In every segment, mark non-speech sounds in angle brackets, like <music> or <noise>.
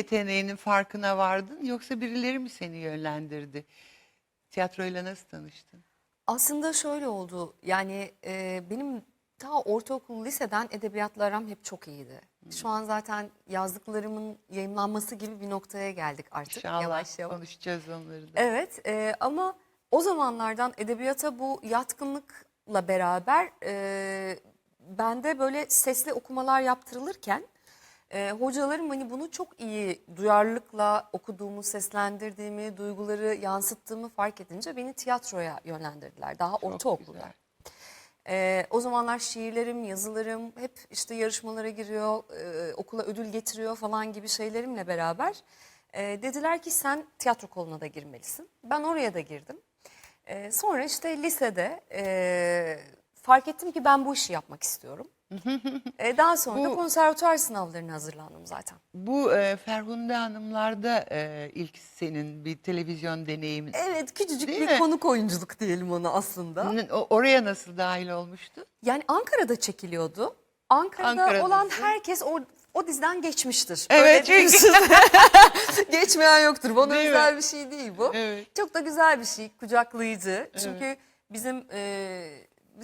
yeteneğinin farkına vardın yoksa birileri mi seni yönlendirdi? Tiyatroyla nasıl tanıştın? Aslında şöyle oldu. Yani e, benim ta ortaokul, liseden edebiyatla aram hep çok iyiydi. Şu an zaten yazdıklarımın yayımlanması gibi bir noktaya geldik artık İnşallah yavaş yavaş. konuşacağız onları da. Evet e, ama o zamanlardan edebiyata bu yatkınlıkla beraber e, bende böyle sesli okumalar yaptırılırken e, hocalarım hani bunu çok iyi duyarlılıkla okuduğumu, seslendirdiğimi, duyguları yansıttığımı fark edince beni tiyatroya yönlendirdiler. Daha Çok ortaokulda. güzel. Ee, o zamanlar şiirlerim, yazılarım hep işte yarışmalara giriyor, e, okula ödül getiriyor falan gibi şeylerimle beraber e, dediler ki sen tiyatro koluna da girmelisin. Ben oraya da girdim. E, sonra işte lisede e, fark ettim ki ben bu işi yapmak istiyorum. E, daha sonra da Bu- konservatuar sınavlarına hazırlandım zaten. Bu e, Ferhunde Hanımlar'da e, ilk senin bir televizyon deneyimin. Evet küçücük Değil bir mi? konuk oyunculuk diyelim ona aslında. O- Oraya nasıl dahil olmuştu? Yani Ankara'da çekiliyordu. Ankara'da Ankara'dasın. olan herkes o, o diziden geçmiştir. Evet, Öyle çünkü-. <laughs> Geçmeyen yoktur. Bana Değil mi? özel bir şey değil bu. Evet. Çok da güzel bir şey, kucaklayıcı. Çünkü bizim e,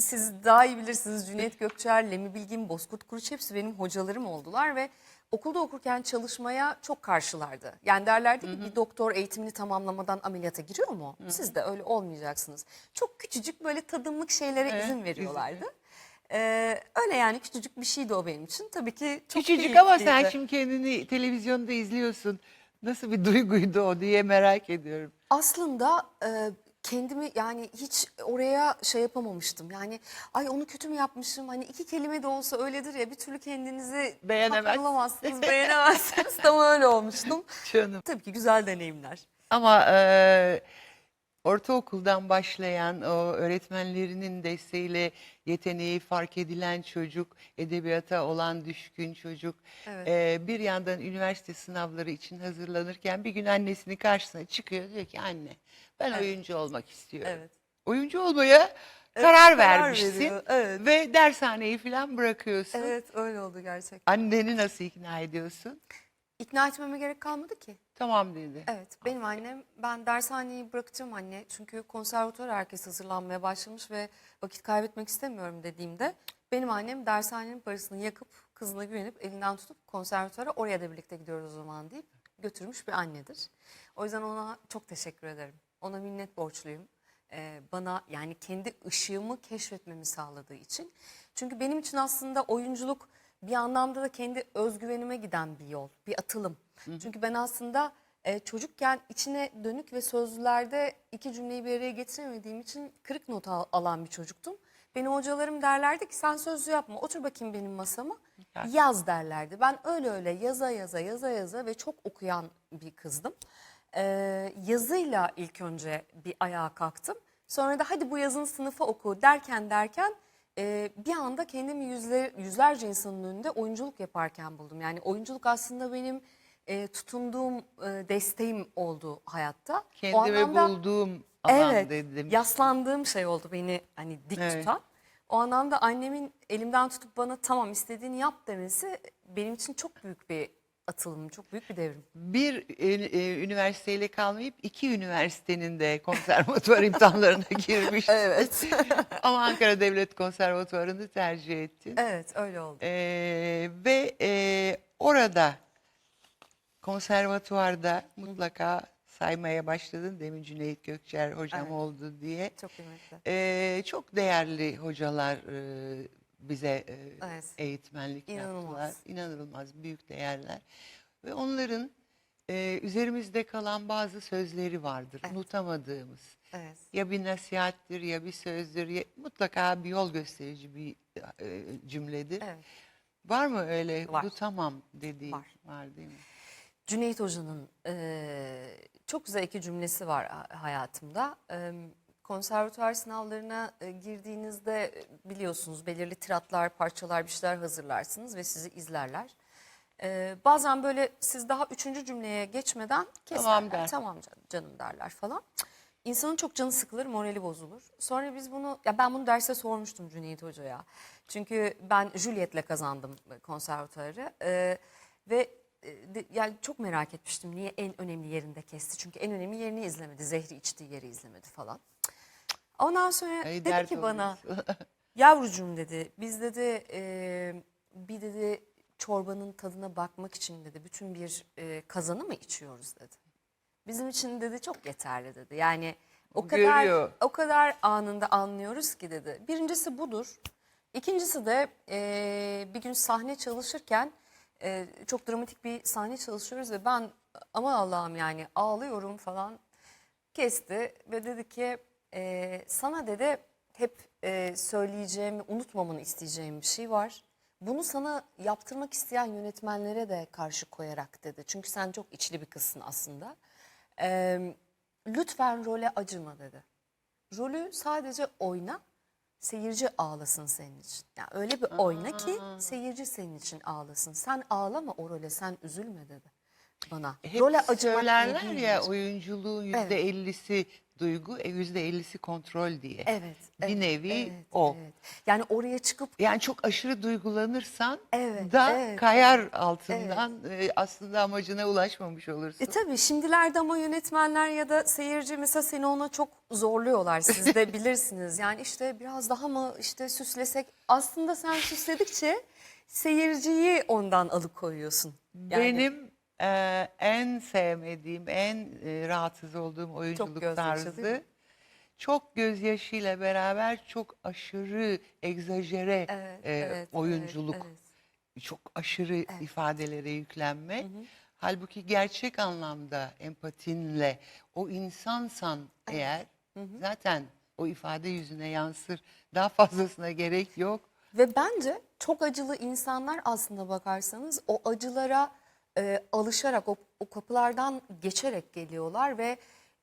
siz daha iyi bilirsiniz Cüneyt Gökçer, Lemi Bilgin, Bozkurt Kuruç hepsi benim hocalarım oldular ve okulda okurken çalışmaya çok karşılardı. Yani derlerdi ki bir doktor eğitimini tamamlamadan ameliyata giriyor mu? Siz de öyle olmayacaksınız. Çok küçücük böyle tadımlık şeylere Evet, izin veriyorlardı. Ee, öyle yani küçücük bir şeydi o benim için. Tabii ki çok Küçücük ama sen keyifliydi. şimdi kendini televizyonda izliyorsun. Nasıl bir duyguydu o diye merak ediyorum. Aslında e, kendimi yani hiç oraya şey yapamamıştım. Yani ay onu kötü mü yapmışım? Hani iki kelime de olsa öyledir ya bir türlü kendinizi Beğenemez. bulamazsınız, <laughs> beğenemezsiniz. Tam öyle olmuştum. Canım. Tabii ki güzel deneyimler. Ama e, ortaokuldan başlayan o öğretmenlerinin desteğiyle yeteneği fark edilen çocuk, edebiyata olan düşkün çocuk, Evet. e, bir yandan üniversite sınavları için hazırlanırken bir gün annesinin karşısına çıkıyor diyor ki anne ben Evet. oyuncu olmak istiyorum. Evet. Oyuncu olmaya Evet, karar karar vermişsin veriyor, evet. ve dershaneyi falan bırakıyorsun. Evet öyle oldu gerçekten. Anneni nasıl ikna ediyorsun? İkna etmeme gerek kalmadı ki. Tamam dedi. Evet benim annem ben dershaneyi bırakacağım anne çünkü konservatuvar herkes hazırlanmaya başlamış ve vakit kaybetmek istemiyorum dediğimde benim annem dershanenin parasını yakıp kızına güvenip elinden tutup konservatuvara oraya da birlikte gidiyoruz o zaman deyip götürmüş bir annedir. O yüzden ona çok teşekkür ederim. Ona minnet borçluyum. Ee, bana yani kendi ışığımı keşfetmemi sağladığı için. Çünkü benim için aslında oyunculuk bir anlamda da kendi özgüvenime giden bir yol, bir atılım. Çünkü ben aslında e, çocukken içine dönük ve sözlülerde iki cümleyi bir araya getiremediğim için kırık not al- alan bir çocuktum. Benim hocalarım derlerdi ki sen sözlü yapma otur bakayım benim masama yaz derlerdi. Ben öyle öyle yaza yaza yaza yaza ve çok okuyan bir kızdım. Yazıyla ilk önce bir ayağa kalktım. Sonra da hadi bu yazın sınıfa oku derken derken e, bir anda kendimi yüzler, yüzlerce insanın önünde oyunculuk yaparken buldum. Yani oyunculuk aslında benim e, tutunduğum e, desteğim oldu hayatta. O Kendimi anlamda- bulduğum alan evet, dedim. yaslandığım şey oldu beni hani dik Evet. tutan. O anlamda annemin elimden tutup bana tamam istediğini yap demesi benim için çok büyük bir atılım, çok büyük bir devrim. bir e, e, üniversiteyle kalmayıp iki üniversitenin de konservatuvar <laughs> imtihanlarına girmiş. Evet. <laughs> Ama Ankara Devlet Konservatuvarı'nı tercih ettin. evet öyle oldu. Ee, ve e, orada konservatuvarda mutlaka saymaya başladın. Demin Cüneyt Gökçer hocam Evet. oldu diye. Çok kıymetli. Ee, çok değerli hocalar e, bize e, Evet. eğitmenlik İnanılmaz. yaptılar. İnanılmaz büyük değerler. Ve onların e, üzerimizde kalan bazı sözleri vardır. Evet. Unutamadığımız. Evet. Ya bir nasihattir ya bir sözdür. Ya, mutlaka bir yol gösterici bir e, cümledir. Evet. Var mı öyle Var. bu tamam dediğin? Var. Var değil mi? Cüneyt Hoca'nın eee, çok güzel iki cümlesi var ha- hayatımda. Eee, konservatuvar sınavlarına e, girdiğinizde e, biliyorsunuz belirli tiratlar, parçalar, bir şeyler hazırlarsınız ve sizi izlerler. Eee, bazen böyle siz daha üçüncü cümleye geçmeden keserler. Tamam der. Tamam can- canım derler falan. İnsanın çok canı sıkılır, morali bozulur. Sonra biz bunu, ya ben bunu derste sormuştum Cüneyt Hoca'ya. Çünkü ben Juliet'le kazandım konservatuarı. Ee, ve e, de- yani çok merak etmiştim niye en önemli yerinde kesti. Çünkü en önemli yerini izlemedi. Zehri içtiği yeri izlemedi falan. Ondan sonra Ay, dedi dert ki bana oluyorsun. <laughs> yavrucuğum dedi biz dedi e, bir dedi çorbanın tadına bakmak için dedi bütün bir e, kazanı mı içiyoruz dedi. Bizim için dedi çok yeterli dedi. Yani o O kadar görüyor. o kadar anında anlıyoruz ki dedi. Birincisi budur. İkincisi de e, bir gün sahne çalışırken e, çok dramatik bir sahne çalışıyoruz ve ben aman Allah'ım yani ağlıyorum falan kesti ve dedi ki e, sana dedi hep e, söyleyeceğim, unutmamanı isteyeceğim bir şey var. Bunu sana yaptırmak isteyen yönetmenlere de karşı koyarak dedi. Çünkü sen çok içli bir kızsın aslında. E, lütfen role acıma dedi. Rolü sadece oyna, seyirci ağlasın senin için. Yani öyle bir oyna ki seyirci senin için ağlasın. Sen ağlama o role, sen üzülme dedi bana. Hep role acımak söylerler değil ya dedi. oyunculuğun yüzde ellisi duygu, e, yüzde ellisi kontrol diye. Evet. Bir evet, nevi evet, o. evet. Yani oraya çıkıp Yani çok aşırı duygulanırsan Evet, da evet, kayar altından e, aslında amacına ulaşmamış olursun. E tabii şimdilerde ama yönetmenler ya da seyirci mesela seni ona çok zorluyorlar. Siz de <laughs> bilirsiniz. Yani işte biraz daha mı işte süslesek aslında sen süsledikçe seyirciyi ondan alıkoyuyorsun. Yani Benim e, en sevmediğim, en e, rahatsız olduğum oyunculuk gözyaşı değil mi? tarzı çok gözyaşıyla beraber çok aşırı, egzajere Evet, e, evet, oyunculuk. evet. çok aşırı ifadelere yüklenme. Halbuki gerçek anlamda empatinle o insansan eğer zaten o ifade yüzüne yansır. Daha fazlasına gerek yok. Ve bence çok acılı insanlar aslında bakarsanız o acılara e, alışarak o, o kapılardan geçerek geliyorlar ve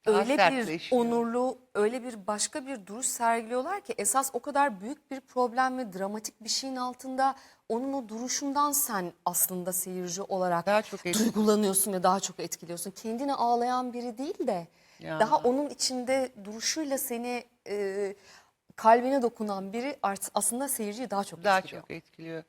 Daha öyle bir sertleşiyor. onurlu, öyle bir başka bir duruş sergiliyorlar ki esas o kadar büyük bir problem ve dramatik bir şeyin altında onun o duruşundan sen aslında seyirci olarak Daha çok etkili. duygulanıyorsun ve daha çok etkiliyorsun. Kendine ağlayan biri değil de Ya. daha onun içinde duruşuyla seni e, kalbine dokunan biri art, aslında seyirciyi daha çok Daha etkiliyor. çok etkiliyor.